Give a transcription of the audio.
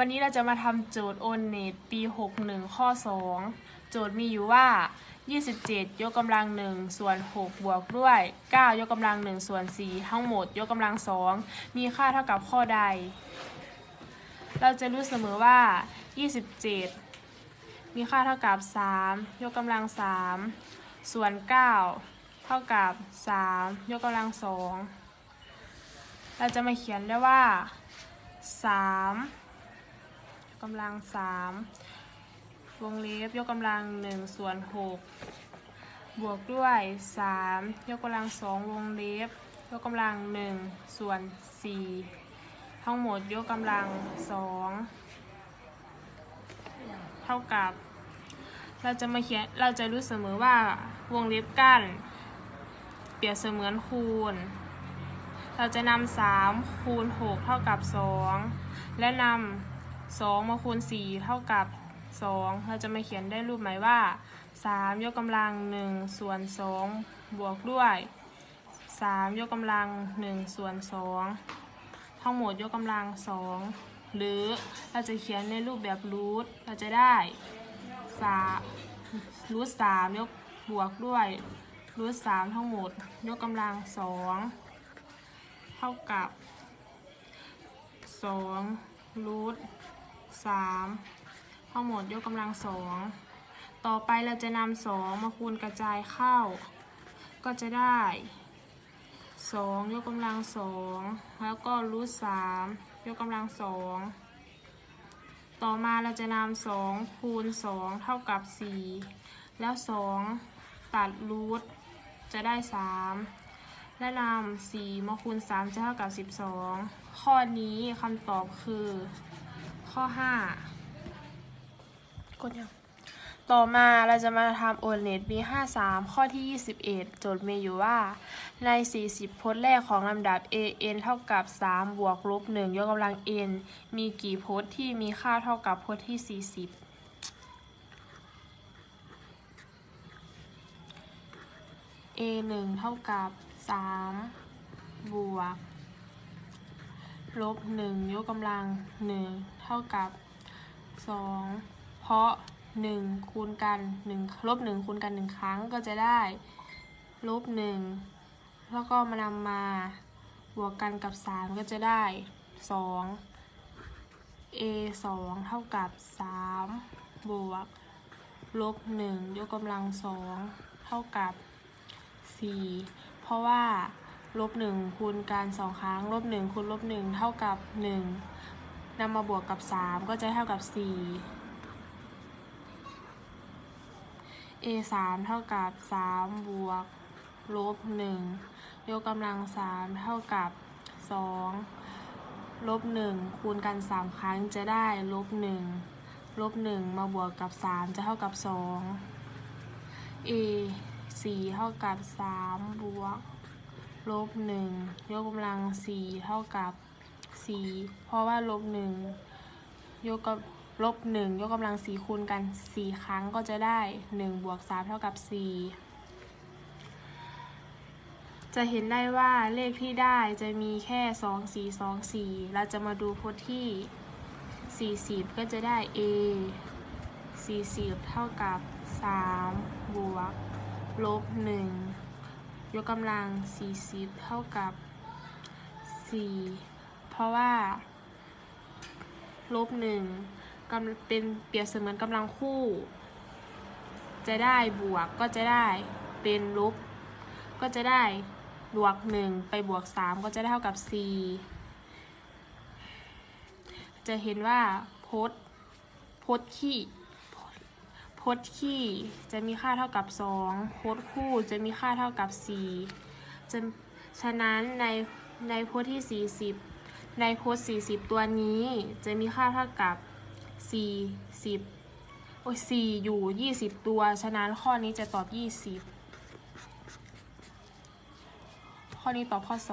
วันนี้เราจะมาทำโจทย์โอนเนตปี 61 ข้อ 2 โจทย์มีอยู่ว่า 27 ยกกำลัง 1 ส่วน 6 บวกด้วย 9 ยกกำลัง 1 ส่วน 4 ทั้งหมด ยกกำลัง 2 มีค่าเท่ากับข้อใด เราจะรู้เสมอว่า 27 มีค่าเท่ากับ 3 ยกกำลัง 3 ส่วน 9 เท่ากับ 3 ยกกำลัง 2 เราจะมาเขียนได้ว่าสาม กำลังสามวงเล็บยกกำลังหนึ่งส่วนหกบวกด้วยสามยกกำลังสองวงเล็บยกกำลังหนึ่งส่วนสี่ทั้งหมดยกกำลังสองเท่ากับ เราจะมาเขียนเราจะรู้เสมอว่าวงเล็บกั้น เปรียบเสมือนคูณ เราจะนำสามคูณหกเท่ากับสองและนำ สองมาคูณสี่เท่ากับสองเราจะมาเขียนได้รูปหมายว่าสามยกกำลังหนึ่งส่วนสองบวกด้วยสามยกกำลังหนึ่งส่วนสองทั้งหมดยกกำลังสองหรือเราจะเขียนในรูปแบบรูทเราจะได้สามรูทสามยกบวกด้วยรูทสามทั้งหมด ยกกำลังสองเท่ากับสองรูท สามทั้งหมดยกกำลังสอง ต่อไปเราจะนำสองมาคูณกระจายเข้า ก็จะได้สองยกกำลังสองแล้วก็รูทสามยกกำลังสองต่อมาเราจะนำสองคูณสองเท่ากับสี่แล้วสองตัดรูทจะได้สามและนำ4มาคูณ3จะเท่ากับ12ข้อนี้คำตอบคือ ข้อ5กดยังต่อมาเราจะมาทำโอเน็ต B53 ข้อที่ 21 โจทย์มีอยู่ว่า ใน 40 พจน์แรกของลำดับ an เท่ากับ 3 บวกลบ1ยกกำลัง n มีกี่พจน์ที่มีค่าเท่ากับพจน์ที่ 40 a 1เท่ากับสามบวก ลบหนึ่งยกกำลังหนึ่งเท่ากับสองเพราะหนึ่งคูณกันหนึ่งลบหนึ่งคูณกันหนึ่งครั้งก็จะได้ลบหนึ่งแล้วก็มานำมาบวกกันกับสามก็จะได้สอง a สองเท่ากับสามบวกลบหนึ่งยกกำลังสองเท่ากับสี่เพราะว่า ลบหนึ่งคูณกันสองครั้งลบหนึ่งคูณลบหนึ่งเท่ากับหนึ่งนำมาบวกกับสามก็จะเท่ากับสี่ a สามเท่ากับสามบวกลบหนึ่งยกกำลังสามเท่ากับสองลบหนึ่งคูณกันสามครั้งจะได้ลบหนึ่งลบหนึ่งมาบวกกับสามจะเท่ากับสอง a สี่เท่ากับสามบวก ลบหนึ่งยกกำลังสี่เท่ากับสี่เพราะว่าลบหนึ่งยกกับลบหนึ่งยกกำลังสี่คูณกันสี่ครั้งก็จะได้หนึ่งบวกสามเท่ากับสี่จะเห็นได้ว่าเลขที่ได้จะมีแค่สองสี่สองสี่เราจะมาดูพจน์ที่สี่สิบก็จะได้ a สี่สิบเท่ากับสามบวกลบหนึ่ง ยกกำลังสี่สิบเท่ากับสี่เพราะว่า ลบหนึ่งกำเป็นเปรียบเสมือนกำลังคู่ จะได้บวกก็จะได้เป็นลบ ก็จะได้บวกหนึ่งไปบวกสามก็จะได้เท่ากับสี่จะเห็นว่าพจน์พจน์ขี้ พจน์ขี้จะมีค่าเท่ากับ2พจน์คู่จะมีค่าเท่ากับ 4 จะฉะนั้นในในพจน์ที่ 40 ในพจน์40 ตัวนี้จะมีค่าเท่ากับ 40 โอ้ย4อยู่ 20 ตัว ฉะนั้นข้อนี้จะตอบ 20 ข้อนี้ตอบข้อ 2